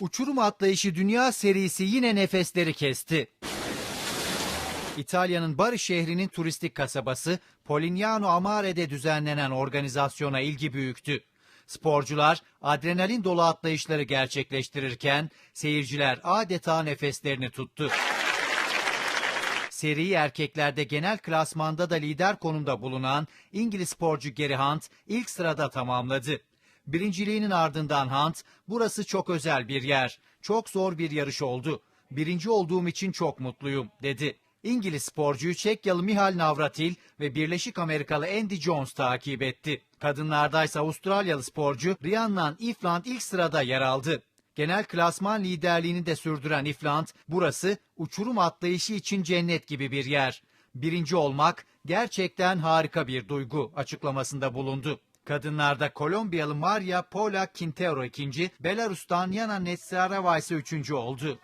Uçurum atlayışı dünya serisi yine nefesleri kesti. İtalya'nın Bari şehrinin turistik kasabası Polignano Amare'de düzenlenen organizasyona ilgi büyüktü. Sporcular adrenalin dolu atlayışları gerçekleştirirken seyirciler adeta nefeslerini tuttu. Seri erkeklerde genel klasmanda da lider konumda bulunan İngiliz sporcu Gary Hunt ilk sırada tamamladı. Birinciliğinin ardından Hunt, burası çok özel bir yer, çok zor bir yarış oldu. Birinci olduğum için çok mutluyum, dedi. İngiliz sporcuyu Çekyalı Mihal Navratil ve Birleşik Amerikalı Andy Jones takip etti. Kadınlardaysa Avustralyalı sporcu Rhiannon Ifland ilk sırada yer aldı. Genel klasman liderliğini de sürdüren Ifland, burası uçurum atlayışı için cennet gibi bir yer. Birinci olmak gerçekten harika bir duygu açıklamasında bulundu. Kadınlarda Kolombiyalı Maria Paula Quintero ikinci, Belarus'tan Yana Netsarava ise üçüncü oldu.